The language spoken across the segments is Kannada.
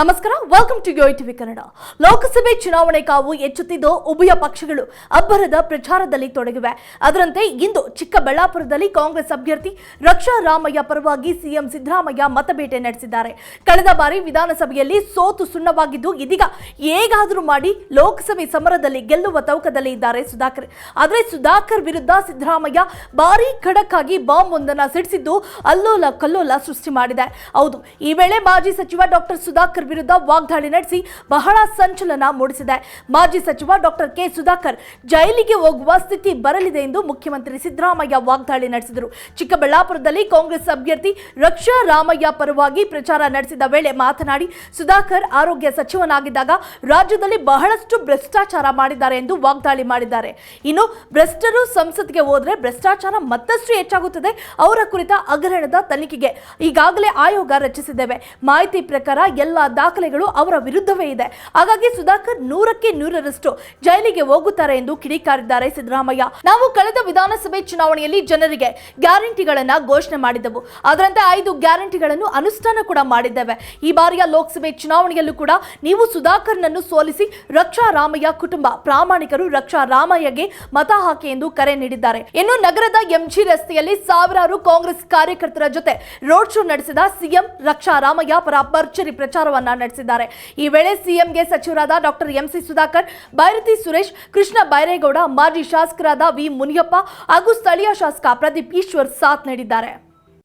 ನಮಸ್ಕಾರ ವೆಲ್ಕಮ್ ಟು ಟಿವಿ ಕನ್ನಡ ಲೋಕಸಭೆ ಚುನಾವಣೆ ಕಾವು ಹೆಚ್ಚುತ್ತಿದ್ದು ಉಭಯ ಪಕ್ಷಗಳು ಅಬ್ಬರದ ಪ್ರಚಾರದಲ್ಲಿ ತೊಡಗಿವೆ. ಅದರಂತೆ ಇಂದು ಚಿಕ್ಕಬಳ್ಳಾಪುರದಲ್ಲಿ ಕಾಂಗ್ರೆಸ್ ಅಭ್ಯರ್ಥಿ ರಕ್ಷಾ ರಾಮಯ್ಯ ಪರವಾಗಿ ಸಿಎಂ ಸಿದ್ದರಾಮಯ್ಯ ಮತಬೇಟೆ ನಡೆಸಿದ್ದಾರೆ. ಕಳೆದ ಬಾರಿ ವಿಧಾನಸಭೆಯಲ್ಲಿ ಸೋತು ಸುಣ್ಣವಾಗಿದ್ದು, ಇದೀಗ ಹೇಗಾದರೂ ಮಾಡಿ ಲೋಕಸಭೆ ಸಮರದಲ್ಲಿ ಗೆಲ್ಲುವ ತೌಕದಲ್ಲಿ ಇದ್ದಾರೆ ಸುಧಾಕರ್. ಆದರೆ ಸುಧಾಕರ್ ವಿರುದ್ಧ ಸಿದ್ದರಾಮಯ್ಯ ಭಾರಿ ಖಡಕ್ ಆಗಿ ಬಾಂಬ್ ಒಂದನ್ನು ಸಿಡಿಸಿದ್ದು ಅಲ್ಲೋಲ ಕಲ್ಲೋಲ ಸೃಷ್ಟಿ ಮಾಡಿದೆ. ಹೌದು, ಈ ವೇಳೆ ಮಾಜಿ ಸಚಿವ ಡಾಕ್ಟರ್ ಸುಧಾಕರ್ ವಿರುದ್ಧ ವಾಗ್ದಾಳಿ ನಡೆಸಿ ಬಹಳ ಸಂಚಲನ ಮೂಡಿಸಿದೆ. ಮಾಜಿ ಸಚಿವ ಡಾಕ್ಟರ್ ಕೆ. ಸುಧಾಕರ್ ಜೈಲಿಗೆ ಹೋಗುವ ಸ್ಥಿತಿ ಬರಲಿದೆ ಎಂದು ಮುಖ್ಯಮಂತ್ರಿ ಸಿದ್ದರಾಮಯ್ಯ ವಾಗ್ದಾಳಿ ನಡೆಸಿದರು. ಚಿಕ್ಕಬಳ್ಳಾಪುರದಲ್ಲಿ ಕಾಂಗ್ರೆಸ್ ಅಭ್ಯರ್ಥಿ ರಕ್ಷಾ ರಾಮಯ್ಯ ಪರವಾಗಿ ಪ್ರಚಾರ ನಡೆಸಿದ ವೇಳೆ ಮಾತನಾಡಿ, ಸುಧಾಕರ್ ಆರೋಗ್ಯ ಸಚಿವನಾಗಿದ್ದಾಗ ರಾಜ್ಯದಲ್ಲಿ ಬಹಳಷ್ಟು ಭ್ರಷ್ಟಾಚಾರ ಮಾಡಿದ್ದಾರೆ ಎಂದು ವಾಗ್ದಾಳಿ ಮಾಡಿದ್ದಾರೆ. ಇನ್ನು ಭ್ರಷ್ಟರು ಸಂಸತ್ಗೆ ಹೋದರೆ ಭ್ರಷ್ಟಾಚಾರ ಮತ್ತಷ್ಟು ಹೆಚ್ಚಾಗುತ್ತದೆ. ಅವರ ಕುರಿತ ಹಗರಣದ ತನಿಖೆಗೆ ಈಗಾಗಲೇ ಆಯೋಗ ರಚಿಸಿದ್ದೇವೆ. ಮಾಹಿತಿ ಪ್ರಕಾರ ಎಲ್ಲ ದಾಖಲೆಗಳು ಅವರ ವಿರುದ್ಧವೇ ಇದೆ. ಹಾಗಾಗಿ ಸುಧಾಕರ್ ನೂರಕ್ಕೆ ನೂರರಷ್ಟು ಜೈಲಿಗೆ ಹೋಗುತ್ತಾರೆ ಎಂದು ಕಿಡಿಕಾರಿದ್ದಾರೆ ಸಿದ್ದರಾಮಯ್ಯ. ನಾವು ಕಳೆದ ವಿಧಾನಸಭೆ ಚುನಾವಣೆಯಲ್ಲಿ ಜನರಿಗೆ ಗ್ಯಾರಂಟಿಗಳನ್ನ ಘೋಷಣೆ ಮಾಡಿದ್ದೆವು ಅದರಂತೆ ಐದು ಗ್ಯಾರಂಟಿಗಳನ್ನು ಅನುಷ್ಠಾನ ಕೂಡ ಮಾಡಿದ್ದೇವೆ. ಈ ಬಾರಿಯ ಲೋಕಸಭೆ ಚುನಾವಣೆಯಲ್ಲೂ ಕೂಡ ನೀವು ಸುಧಾಕರ್ನನ್ನು ಸೋಲಿಸಿ ರಕ್ಷಾ ರಾಮಯ್ಯ ಕುಟುಂಬ, ಪ್ರಾಮಾಣಿಕರು ರಕ್ಷಾ ರಾಮಯ್ಯಗೆ ಮತ ಹಾಕಿ ಎಂದು ಕರೆ ನೀಡಿದ್ದಾರೆ. ಇನ್ನು ನಗರದ ಎಂಜಿ ರಸ್ತೆಯಲ್ಲಿ ಸಾವಿರಾರು ಕಾಂಗ್ರೆಸ್ ಕಾರ್ಯಕರ್ತರ ಜೊತೆ ರೋಡ್ ಶೋ ನಡೆಸಿದ ಸಿಎಂ ರಕ್ಷಾ ರಾಮಯ್ಯ ಪರ ಭರ್ಜರಿ ಪ್ರಚಾರವನ್ನ ನಡೆಸಿದ್ದಾರೆ. ಈ ವೇಳೆ ಸಿಎಂಗೆ ಸಚಿವರಾದ ಡಾಕ್ಟರ್ ಎಂಸಿ ಸುಧಾಕರ್ ಭೈರತಿ ಸುರೇಶ್, ಕೃಷ್ಣ ಬೈರೇಗೌಡ, ಮಾಜಿ ಶಾಸಕರಾದ ವಿ ಮುನಿಯಪ್ಪ ಹಾಗೂ ಸ್ಥಳೀಯ ಶಾಸಕ ಪ್ರದೀಪ್ ಈಶ್ವರ್ ಸಾಥ್ ನೀಡಿದ್ದಾರೆ.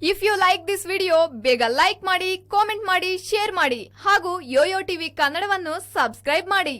If you like this video ಬೇಗ ಲೈಕ್ ಮಾಡಿ ಕಾಮೆಂಟ್ ಮಾಡಿ ಶೇರ್ ಮಾಡಿ ಹಾಗೂ ಯೋಯೋ ಟಿವಿ ಕನ್ನಡವನ್ನು ಸಬ್ಸ್ಕ್ರೈಬ್ ಮಾಡಿ.